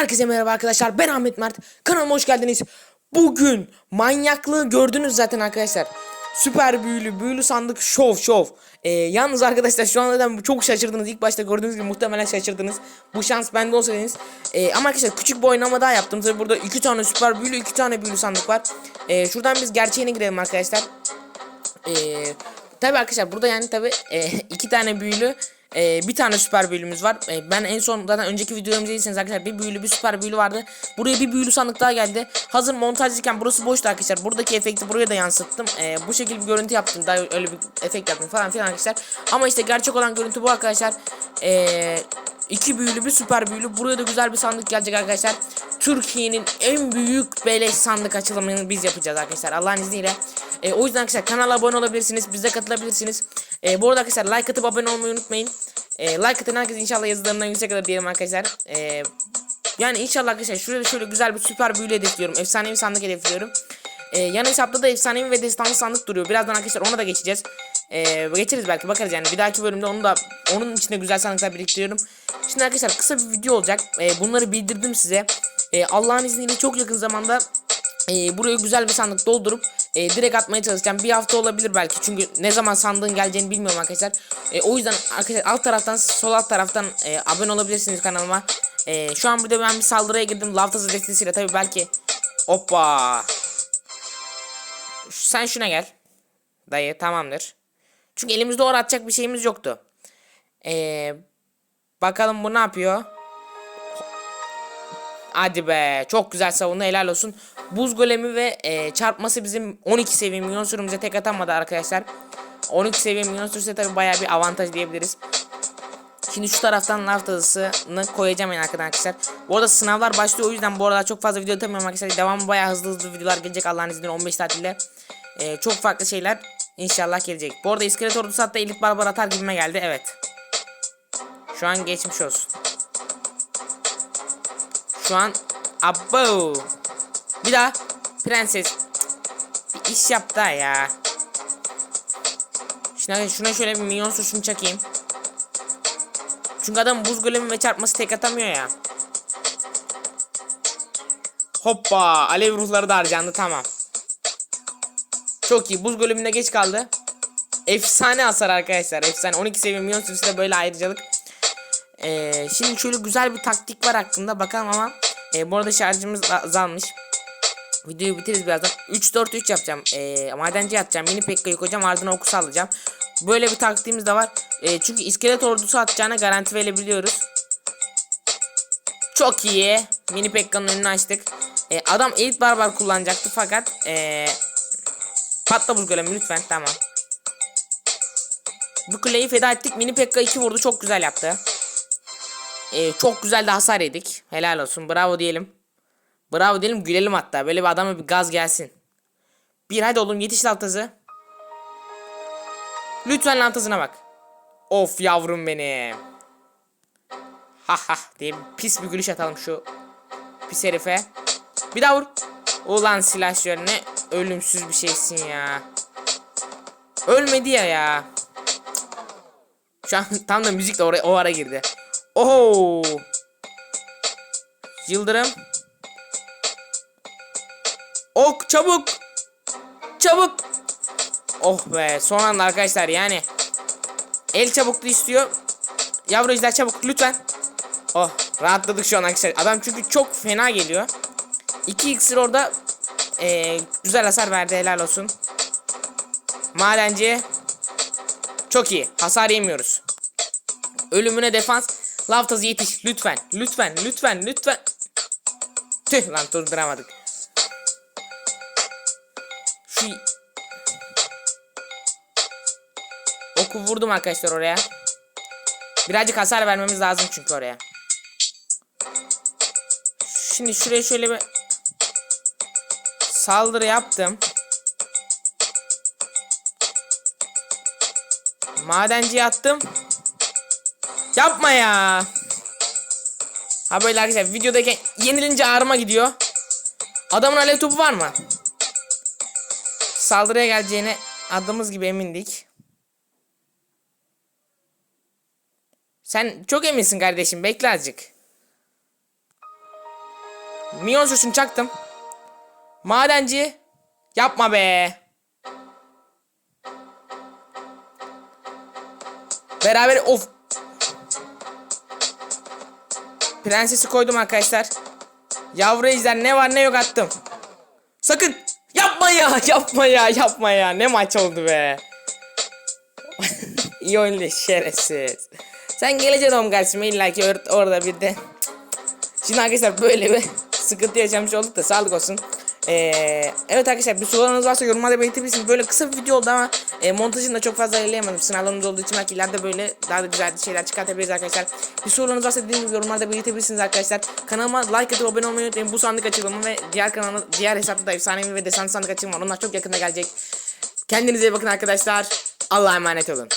Herkese merhaba arkadaşlar. Ben Ahmet Mert. Kanalıma hoş geldiniz. Bugün manyaklığı gördünüz zaten arkadaşlar. Süper büyülü, büyülü sandık şov şov. Ee, yalnız arkadaşlar şu an neden çok şaşırdınız. İlk başta gördüğünüz gibi muhtemelen şaşırdınız. Bu şans bende olsa dediniz. Ee, ama arkadaşlar küçük bir oynama daha yaptım. Tabi burada iki tane süper büyülü, iki tane büyülü sandık var. Ee, şuradan biz gerçeğine girelim arkadaşlar. Ee, tabi arkadaşlar burada yani tabi e, iki tane büyülü e, bir tane süper büyülümüz var. E, ben en son zaten önceki videolarımızı izlediyseniz arkadaşlar bir büyülü bir süper büyülü vardı. Buraya bir büyülü sandık daha geldi. Hazır montajlıyken burası boştu arkadaşlar. Buradaki efekti buraya da yansıttım. E, bu şekilde bir görüntü yaptım. Daha öyle bir efekt yaptım falan filan arkadaşlar. Ama işte gerçek olan görüntü bu arkadaşlar. Eee İki büyülü bir süper büyülü. Buraya da güzel bir sandık gelecek arkadaşlar. Türkiye'nin en büyük beleş sandık açılımını biz yapacağız arkadaşlar. Allah'ın izniyle. E, o yüzden arkadaşlar kanala abone olabilirsiniz. Bize katılabilirsiniz. E, bu arada arkadaşlar like atıp abone olmayı unutmayın. E, like atan herkes inşallah yazılarından yüksek alır diyelim arkadaşlar. E, yani inşallah arkadaşlar şurada şöyle güzel bir süper büyülü hedefliyorum. Efsanevi sandık hedefliyorum. E, yan hesapta da efsanevi ve destansı sandık duruyor. Birazdan arkadaşlar ona da geçeceğiz. Ee, geçeriz belki bakarız yani bir dahaki bölümde onu da onun içinde güzel sandıklar biriktiriyorum. Şimdi arkadaşlar kısa bir video olacak. Ee, bunları bildirdim size. Ee, Allah'ın izniyle çok yakın zamanda e, buraya güzel bir sandık doldurup e, direkt atmaya çalışacağım. Bir hafta olabilir belki çünkü ne zaman sandığın geleceğini bilmiyorum arkadaşlar. E, o yüzden arkadaşlar alt taraftan sol alt taraftan e, abone olabilirsiniz kanalıma. E, şu an burada ben bir saldırıya girdim. Laftası destesiyle tabi belki. Hoppa. Sen şuna gel. Dayı tamamdır. Çünkü elimizde or atacak bir şeyimiz yoktu. Ee, bakalım bu ne yapıyor? Hadi be. Çok güzel savundu. Helal olsun. Buz golemi ve e, çarpması bizim 12 seviye milyon sürümüze tek atamadı arkadaşlar. 12 seviye milyon sürse tabi baya bir avantaj diyebiliriz. Şimdi şu taraftan laf tazısını koyacağım yani arkadaşlar. Bu arada sınavlar başlıyor o yüzden bu arada çok fazla video atamıyorum arkadaşlar. Devamı baya hızlı hızlı videolar gelecek Allah'ın izniyle 15 tatilde. Ee, çok farklı şeyler inşallah gelecek. Bu arada iskelet ordusu hatta elit barbar atar gibime geldi evet. Şu an geçmiş olsun. Şu an abo. Bir daha prenses. Bir iş yap da ya. Şuna, şuna şöyle bir milyon suçunu çakayım. Çünkü adam buz golemi ve çarpması tek atamıyor ya. Hoppa alev ruhları da harcandı tamam. Çok iyi buz golümüne geç kaldı. Efsane hasar arkadaşlar efsane 12 seviye milyon sürüsü de böyle ayrıcalık. Ee, şimdi şöyle güzel bir taktik var hakkında bakalım ama e, bu arada şarjımız azalmış. Videoyu bitiririz birazdan. 3-4-3 yapacağım. E, madenci atacağım. Mini Pekka'yı koyacağım. Ardına oku sallayacağım. Böyle bir taktiğimiz de var. E, çünkü iskelet ordusu atacağına garanti verebiliyoruz. Çok iyi. Mini Pekka'nın önünü açtık. E, adam elit barbar kullanacaktı fakat e, patla buz golemi lütfen tamam. Bu kuleyi feda ettik. Mini Pekka 2 vurdu. Çok güzel yaptı. E, çok güzel de hasar yedik. Helal olsun. Bravo diyelim. Bravo diyelim gülelim hatta. Böyle bir adama bir gaz gelsin. Bir hadi oğlum yetiş lantazı. Lütfen lantazına bak. Of yavrum benim. Ha ha diye pis bir gülüş atalım şu pis herife. Bir daha vur. Ulan silahşör ne ölümsüz bir şeysin ya. Ölmedi ya ya. Şu an tam da müzik de oraya o ara girdi. Oho. Yıldırım. Ok çabuk. Çabuk. Oh be son anda arkadaşlar yani. El çabukluğu istiyor. Yavru ejder çabuk lütfen. Oh rahatladık şu an arkadaşlar. Adam çünkü çok fena geliyor. 2 iksir orada ee, güzel hasar verdi helal olsun. Madenci. Çok iyi. Hasar yemiyoruz. Ölümüne defans. Laftazı yetiş. Lütfen. Lütfen. Lütfen. Lütfen. Tüh lan durduramadık. Şu Oku vurdum arkadaşlar oraya. Birazcık hasar vermemiz lazım çünkü oraya. Şimdi şuraya şöyle bir saldırı yaptım. Madenci attım. Yapma ya. Ha böyle arkadaşlar videodayken yenilince ağrıma gidiyor. Adamın alev topu var mı? Saldırıya geleceğine adımız gibi emindik. Sen çok eminsin kardeşim bekle azıcık. Minyon sürsün çaktım. Madenci. Yapma be. Beraber of. Prensesi koydum arkadaşlar. Yavru ejder ne var ne yok attım. Sakın yapma ya yapma ya yapma ya ne maç oldu be. İyi oynadı şerefsiz. Sen geleceksin oğlum karşıma illa ki or- orada bir de. Şimdi arkadaşlar böyle bir sıkıntı yaşamış olduk da sağlık olsun. Ee, evet arkadaşlar bir sorularınız varsa yorumlarda belirtebilirsiniz. Böyle kısa bir video oldu ama e, montajını da çok fazla ilerleyemedim. Sınavlarımız olduğu için belki ileride böyle daha da güzel şeyler çıkartabiliriz arkadaşlar. Bir sorularınız varsa dediğim gibi yorumlarda belirtebilirsiniz arkadaşlar. Kanalıma like atıp abone olmayı unutmayın. Bu sandık açılımı ve diğer kanalı diğer hesapta da efsanevi ve desanlı sandık açılımı var. Onlar çok yakında gelecek. Kendinize iyi bakın arkadaşlar. Allah'a emanet olun.